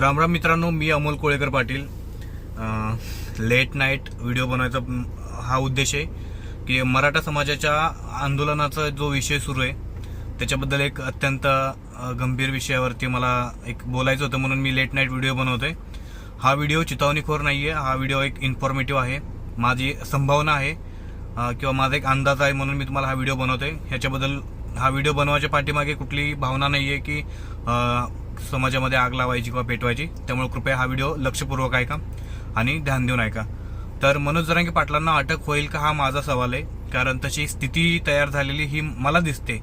राम राम मित्रांनो मी Amol Kolekar Patil. Late night video बनवायचा हा उद्देश आहे की मराठा समाजाच्या आंदोलनाचा जो विषय सुरू आहे त्याच्याबद्दल एक अत्यंत गंभीर विषयावरती मला एक बोलायचं होतं म्हणून मी लेट नाईट व्हिडिओ बनवतोय. हा व्हिडिओ चितावणीखोर नाही आहे हा व्हिडिओ एक इन्फॉर्मेटिव्ह आहे. माझी संभावना आहे किंवा माझा एक अंदाज आहे म्हणून मी तुम्हाला हा व्हिडिओ बनवतोय. ह्याच्याबद्दल हा व्हिडिओ बनवायच्या पाठीमागे कुठली भावना नाही आहे की समाजामध्ये आग लावायची किंवा पेटवायची त्यामुळे कृपया हा व्हिडिओ लक्षपूर्वक ऐका आणि ध्यान देऊन ऐका. तर मनोज जरांगे पाटलांना अटक होईल का हा माझा सवाल आहे. कारण तशी स्थिती तयार झालेली ही मला दिसते.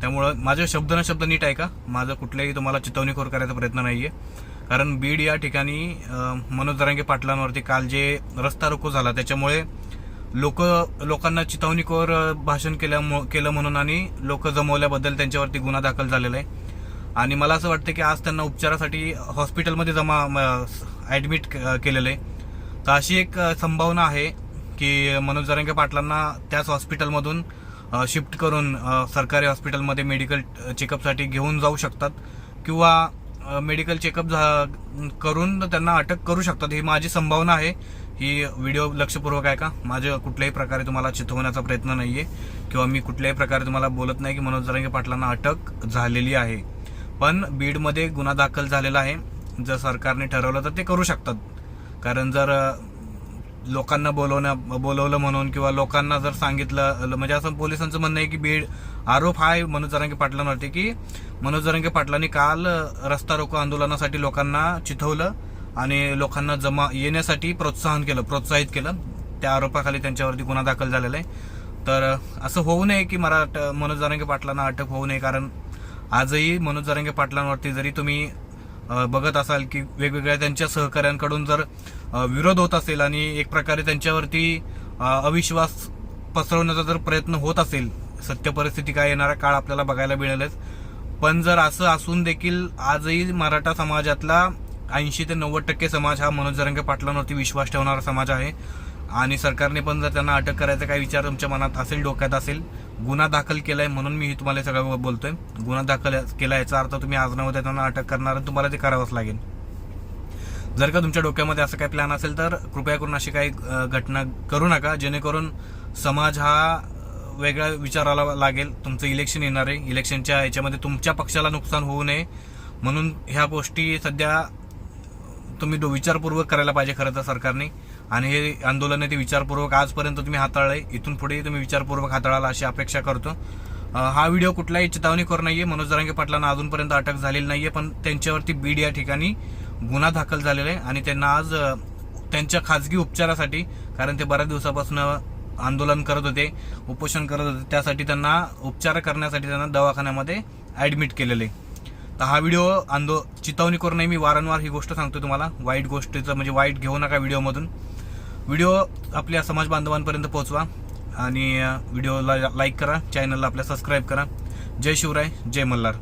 त्यामुळं माझे शब्द न शब्द नीट ऐका. माझं कुठल्याही तुम्हाला चितवणीखोर करायचा प्रयत्न नाही आहे कारण बीड या ठिकाणी मनोज जरांगे पाटलांवरती काल जे रस्ता रोको झाला त्याच्यामुळे लोक लोकांना चितवणीखोर भाषण केल्या केलं म्हणून आणि लोक जमवल्याबद्दल त्यांच्यावरती गुन्हा दाखल झालेला आहे. आणि मला असं वाटतं की आज त्यांना उपचारासाठी हॉस्पिटलमध्ये जमा ॲडमिट केलेलं आहे. तर अशी एक संभावना आहे की मनोज जरंगे पाटलांना त्याच हॉस्पिटलमधून शिफ्ट करून सरकारी हॉस्पिटलमध्ये मेडिकल चेकअपसाठी घेऊन जाऊ शकतात किंवा मेडिकल चेकअप करून त्यांना अटक करू शकतात. ही माझी संभावना आहे. ही व्हिडिओ लक्षपूर्वक आहे का माझं कुठल्याही प्रकारे तुम्हाला चिथवण्याचा प्रयत्न नाही आहे किंवा मी कुठल्याही प्रकारे तुम्हाला बोलत नाही की मनोज जरांगे पाटलांना अटक झालेली आहे. पण बीडमध्ये गुन्हा दाखल झालेला आहे. जर सरकारने ठरवलं तर ते करू शकतात. कारण जर लोकांना बोलवण्या बोलवलं म्हणून किंवा लोकांना जर सांगितलं म्हणजे असं पोलिसांचं म्हणणं आहे की बीड आरोप हा आहे मनोज जरांगे पाटलांवरती की मनोज जरांगे पाटलांनी काल रस्ता रोको आंदोलनासाठी लोकांना चिथवलं आणि लोकांना जमा येण्यासाठी प्रोत्साहन केलं प्रोत्साहित केलं. त्या आरोपाखाली त्यांच्यावरती गुन्हा दाखल झालेला आहे. तर असं होऊ नये की मराठा मनोज जरांगे पाटलांना अटक होऊ नये कारण आजही मनोज जरांगे पाटलांवरती जरी तुम्ही बघत असाल की वेगवेगळ्या त्यांच्या सहकाऱ्यांकडून जर विरोध होत असेल आणि एक प्रकारे त्यांच्यावरती अविश्वास पसरवण्याचा जर प्रयत्न होत असेल सत्य परिस्थिती काय येणारा काळ आपल्याला बघायला मिळेलच. पण जर असं असून देखील आजही मराठा समाजातला ऐंशी ते नव्वद टक्के समाज हा मनोज जरंगे पाटलांवरती विश्वास ठेवणारा समाज आहे. आणि सरकारने पण जर त्यांना अटक करायचा काही विचार तुमच्या मनात असेल डोक्यात असेल गुन्हा दाखल केलाय म्हणून मी तुम्हाला सगळं बोलतोय. गुन्हा दाखल केला याचा अर्थ तुम्ही आज न त्यांना अटक करणार आणि तुम्हाला ते करावंच लागेल. जर का तुमच्या डोक्यामध्ये असं काही प्लॅन असेल तर कृपया करून अशी काही घटना करू नका. जेणेकरून समाज हा वेगळा विचाराला लागेल. तुमचं इलेक्शन येणार आहे. इलेक्शनच्या याच्यामध्ये तुमच्या पक्षाला नुकसान होऊ नये. म्हणून ह्या गोष्टी सध्या तुम्ही विचारपूर्वक करायला पाहिजे खरं तर सरकारने. आणि हे आंदोलन आहे ते विचारपूर्वक आजपर्यंत तुम्ही हाताळलंय. इथून पुढे तुम्ही विचारपूर्वक हाताळाल अशी अपेक्षा करतो. हा व्हिडिओ कुठलाही करू नाहीये. मनोज जरांगे पाटलांना अजूनपर्यंत अटक झालेली नाहीये पण त्यांच्यावरती बीड या ठिकाणी गुन्हा दाखल झालेला आहे आणि त्यांना आज त्यांच्या खाजगी उपचारासाठी कारण ते बऱ्याच दिवसापासून आंदोलन करत होते उपोषण करत होते त्यासाठी त्यांना उपचार करण्यासाठी त्यांना दवाखान्यामध्ये ऍडमिट केलेले आहे. तर हा व्हिडिओ आंदो चितावणी करू नये मी वारंवार ही गोष्ट सांगतो तुम्हाला. वाईट गोष्टीचं म्हणजे वाईट घेऊ नका व्हिडिओमधून. व्हिडिओ आपल्या समाज बांधवांपर्यंत पोहोचवा आणि व्हिडिओला लाईक करा चॅनलला आपल्या सबस्क्राईब करा. जय शिवराय जय मल्हार.